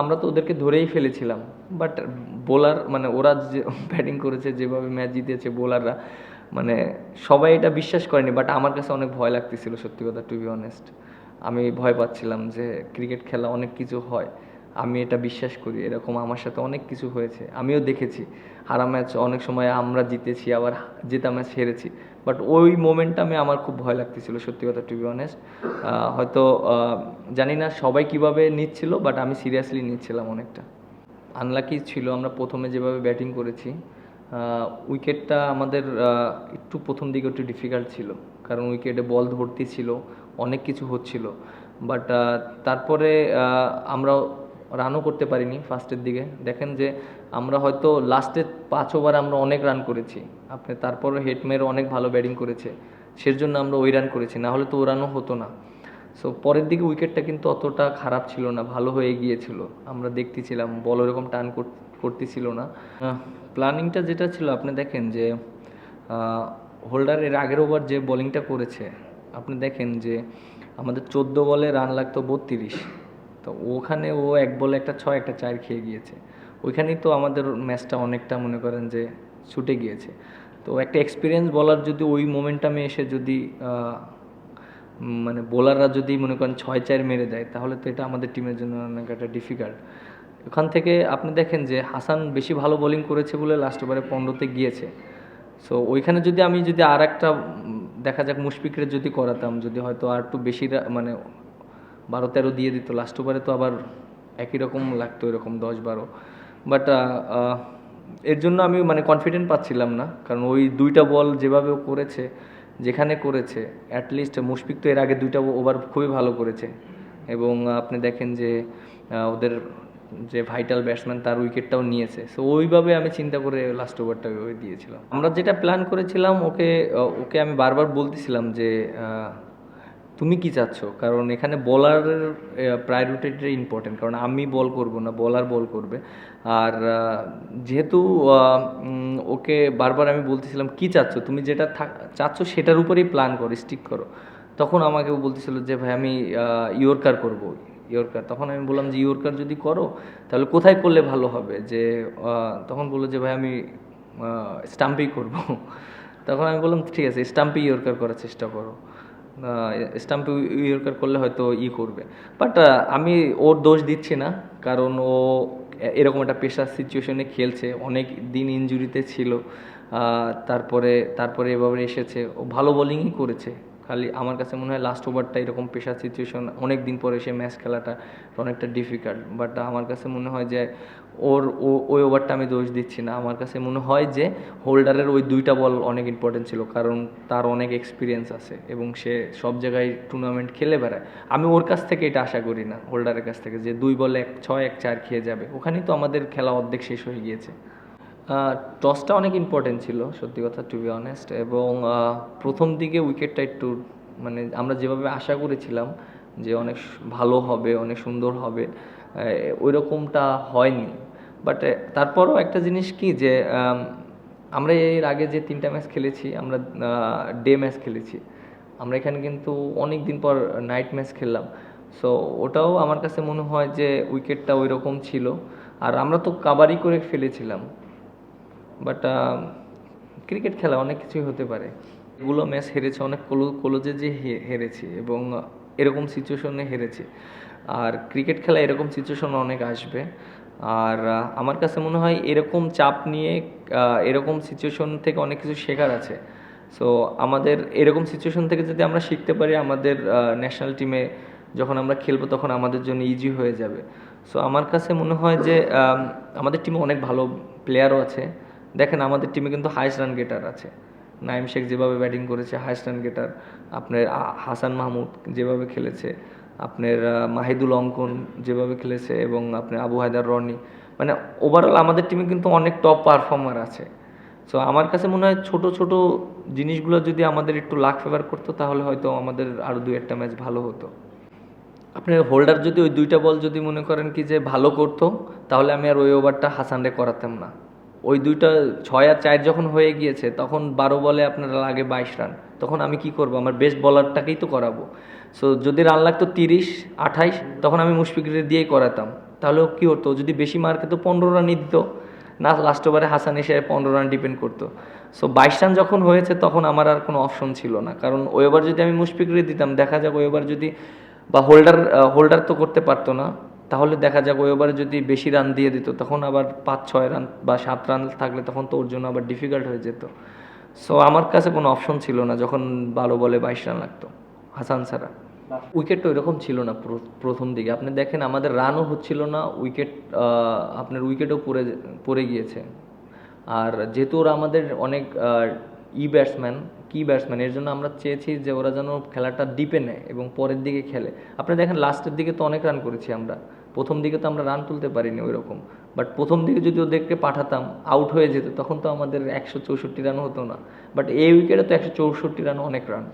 আমরা তো ওদেরকে ধরেই ফেলেছিলাম। বাট বোলার মানে ওরা যে ব্যাটিং করেছে, যেভাবে ম্যাচ জিতেছে বোলাররা মানে সবাই এটা বিশ্বাস করেনি। বাট আমার কাছে অনেক ভয় লাগতেছিল, সত্যি কথা টু বি অনেস্ট আমি ভয় পাচ্ছিলাম যে ক্রিকেট খেলা অনেক কিছু হয়। আমি এটা বিশ্বাস করি, এরকম আমার সাথে অনেক কিছু হয়েছে, আমিও দেখেছি। হারা ম্যাচ অনেক সময় আমরা জিতেছি, আবার জেতা ম্যাচ হেরেছি বাট ওই মোমেন্টামে আমার খুব ভয় লাগতেছিল, সত্যি কথা টু বি অনেস্ট হয়তো জানি না সবাই কীভাবে নিচ্ছিল বাট আমি সিরিয়াসলি নিচ্ছিলাম অনেকটা। আনলাকি ছিল, আমরা প্রথমে যেভাবে ব্যাটিং করেছি উইকেটটা আমাদের একটু প্রথম দিকে একটু ডিফিকাল্ট ছিল, কারণ উইকেটে বল ধরতে ছিল, অনেক কিছু হচ্ছিল বাট তারপরে আমরা রানও করতে পারিনি ফার্স্টের দিকে। দেখেন যে আমরা হয়তো লাস্টের পাঁচ ওভার আমরা অনেক রান করেছি। আপনি তারপরে হেটমের অনেক ভালো ব্যাটিং করেছে। সের জন্য আমরা ওই রান করেছি, না হলে তো ও রানও হতো না। সো পরের দিকে উইকেটটা কিন্তু অতটা খারাপ ছিল না, ভালো হয়ে গিয়েছিল। আমরা দেখতেছিলাম বল ওরকম টান কর- করতেছিল না। প্ল্যানিংটা যেটা ছিল, আপনি দেখেন যে হোল্ডার এর আগের ওভার যে বোলিংটা করেছে, আপনি দেখেন যে, আমাদের চোদ্দ বলে রান লাগতো বত্রিশ। তো ওখানে ও এক বলে একটা ছয়, একটা চার খেয়ে গিয়েছে। ওইখানেই তো আমাদের ম্যাচটা অনেকটা মনে করেন যে ছুটে গিয়েছে। তো একটা এক্সপিরিয়েন্স বলার যদি ওই মোমেন্টামে এসে যদি মানে বোলাররা যদি মনে করেন ছয়, চার মেরে দেয়, তাহলে তো এটা আমাদের টিমের জন্য অনেক একটা ডিফিকাল্ট ওখান থেকে আপনি দেখেন যে হাসান বেশি ভালো বোলিং করেছে বলে লাস্ট ওভারে পনেরোতে গিয়েছে। সো ওইখানে যদি আমি যদি আর একটা দেখা যাক মুশফিকরে যদি করাতাম, যদি হয়তো আর একটু বেশি মানে বারো তেরো দিয়ে দিত। লাস্ট ওভারে তো আবার একই রকম লাগতো, এরকম দশ বারো। বাট এর জন্য আমি মানে কনফিডেন্ট পাচ্ছিলাম না। কারণ ওই দুইটা বল যেভাবে ও করেছে, যেখানে করেছে অ্যাটলিস্ট মুশফিক তো এর আগে দুইটা ওভার খুবই ভালো করেছে। এবং আপনি দেখেন যে ওদের যে ভাইটাল ব্যাটসম্যান তার উইকেটটাও নিয়েছে। সো ওইভাবে আমি চিন্তা করে লাস্ট ওভারটা ওই দিয়েছিলাম। আমরা যেটা প্ল্যান করেছিলাম, ওকে ওকে আমি বারবার বলতেছিলাম যে তুমি কি চাচ্ছ? কারণ এখানে বলারের প্রায়োরিটিটা ইম্পর্টেন্ট কারণ আমি বল করব না বলার বল করবে। আর যেহেতু ওকে বারবার আমি বলতেছিলাম, কি চাচ্ছ? তুমি যেটা চাচ্ছ সেটার উপরেই প্ল্যান করো স্টিক করো। তখন আমাকে বলতেছিল যে, ভাই, আমি ইয়র্কার করব। ইয়র্কার তখন আমি বললাম যে ইয়র্কার যদি করো, তাহলে কোথায় করলে ভালো হবে? যে তখন বলল যে, ভাই, আমি স্টাম্পেই করব। তখন আমি বললাম, ঠিক আছে স্টাম্পে ইয়র্কার করার চেষ্টা করো। স্টাম্পে ইয়র্কার করলে হয়তো ই করবে। বাট আমি ওর দোষ দিচ্ছি না, কারণ ও এরকম একটা পেশার সিচুয়েশনে খেলছে, অনেক দিন ইঞ্জুরিতে ছিল তারপরে তারপরে এভাবে এসেছে। ও ভালো বোলিংই করেছে। খালি আমার কাছে মনে হয় লাস্ট ওভারটা এরকম পেশার সিচুয়েশন অনেক দিন পরে সে ম্যাচ খেলাটা অনেকটা ডিফিকাল্ট বাট আমার কাছে মনে হয় যে ওর, ও- ওই ওভারটা আমি দোষ দিচ্ছি না। আমার কাছে মনে হয় যে হোল্ডারের ওই দুইটা বল অনেক ইম্পর্টেন্ট ছিল, কারণ তার অনেক এক্সপিরিয়েন্স আছে এবং সে সব জায়গায় টুর্নামেন্ট খেলে বেড়ায়। আমি ওর কাছ থেকে এটা আশা করি না হোল্ডারের কাছ থেকে, যে দুই বলে এক, ছয়, এক, চার খেয়ে যাবে। ওখানেই তো আমাদের খেলা অর্ধেক শেষ হয়ে গিয়েছে। টসটা অনেক ইম্পর্টেন্ট ছিল, সত্যি কথা টু বি অনেস্ট এবং প্রথম দিকে উইকেটটা একটু মানে আমরা যেভাবে আশা করেছিলাম যে অনেক ভালো হবে, অনেক সুন্দর হবে ওই রকমটা হয়নি। বাট তারপরও একটা জিনিস কি যে আমরা এর আগে যে তিনটা ম্যাচ খেলেছি, আমরা ডে ম্যাচ খেলেছি। আমরা এখানে কিন্তু অনেক দিন পর নাইট ম্যাচ খেললাম। সো ওটাও আমার কাছে মনে হয় যে উইকেটটা ওই রকম ছিল। আর আমরা তো কাবারি করে ফেলেছিলাম। বাট ক্রিকেট খেলা অনেক কিছুই হতে পারে। এগুলো ম্যাচ হেরেছে, অনেক কলেজে যে হেরেছি এবং এরকম সিচুয়েশনে হেরেছি। আর ক্রিকেট খেলা এরকম সিচুয়েশন অনেক আসবে। আর আমার কাছে মনে হয় এরকম চাপ নিয়ে এরকম সিচুয়েশন থেকে অনেক কিছু শেখার আছে। সো আমাদের এরকম সিচুয়েশন থেকে যদি আমরা শিখতে পারি, আমাদের ন্যাশনাল টিমে যখন আমরা খেলব, তখন আমাদের জন্য ইজি হয়ে যাবে। সো আমার কাছে মনে হয় যে আমাদের টিমে অনেক ভালো প্লেয়ারও আছে। দেখেন আমাদের টিমে কিন্তু হাইস্ট রান গেটার আছে। নাইম শেখ যেভাবে ব্যাটিং করেছে হাইস্ট রান গেটার আপনার হাসান মাহমুদ যেভাবে খেলেছে, আপনার মাহিদুল অঙ্কন যেভাবে খেলেছে এবং আপনার আবু হায়দার রনি। মানে ওভারঅল আমাদের টিমে কিন্তু অনেক টপ পারফর্মার আছে। সো আমার কাছে মনে হয় ছোট ছোট জিনিসগুলো যদি আমাদের একটু লাক ফেভার করতো, তাহলে হয়তো আমাদের আরও দু একটা ম্যাচ ভালো হতো। আপনার হোল্ডার যদি ওই দুইটা বল যদি মনে করেন কি যে ভালো করতো, তাহলে আমি আর ওই ওভারটা হাসানরে করাতাম না। ওই দুইটা ছয় আর চার যখন হয়ে গিয়েছে, তখন বারো বলে আপনার লাগে বাইশ রান। তখন আমি কি করব? আমার বেস্ট বলারটাকেই তো করাবো। সো যদি রান লাগতো তিরিশ, আঠাইশ, তখন আমি মুশফিকরে দিয়েই করাতাম। তাহলে কি হতো যদি বেশি মার্কে তো পনেরো রানই দিত। না লাস্ট ওভারে হাসান এসে পনেরো রান ডিপেন্ড করতো। সো বাইশ রান যখন হয়েছে, তখন আমার আর কোনো অপশন ছিল না। কারণ ওই ওভার যদি আমি মুশফিকরে দিতাম, দেখা যাক ওই ওভার যদি বা হোল্ডার হোল্ডার তো করতে পারতো না। তাহলে দেখা যাক, ওই ওভারে যদি বেশি রান দিয়ে দিত, তখন আবার পাঁচ, ছয় রান বা সাত রান থাকলে তখন তো ওর জন্য আবার ডিফিকাল্ট হয়ে যেত। সো আমার কাছে কোনো অপশন ছিল না যখন ভালো বলে বাইশ রান লাগতো, হাসান ছাড়া। উইকেট তো এরকম ছিল না প্রথম দিকে। আপনি দেখেন, আমাদের রানও হচ্ছিল না উইকেট আপনার উইকেটও পড়ে পড়ে গিয়েছে। আর যেহেতু ওরা আমাদের অনেক ই ব্যাটসম্যান কি ব্যাটসম্যান এর জন্য আমরা চেয়েছি যে ওরা যেন খেলাটা ডিপে নেয় এবং পরের দিকে খেলে। আপনি দেখেন লাস্টের দিকে তো অনেক রান করেছি আমরা। প্রথম দিকে তো আমরা রান তুলতে পারিনি ওই রকম বাট প্রথম দিকে যদি ওদেরকে পাঠাতাম আউট হয়ে যেত, তখন তো আমাদের একশো চৌষট্টি রান হতো না। বাট এই উইকেটে তো একশো চৌষট্টি রান অনেক রান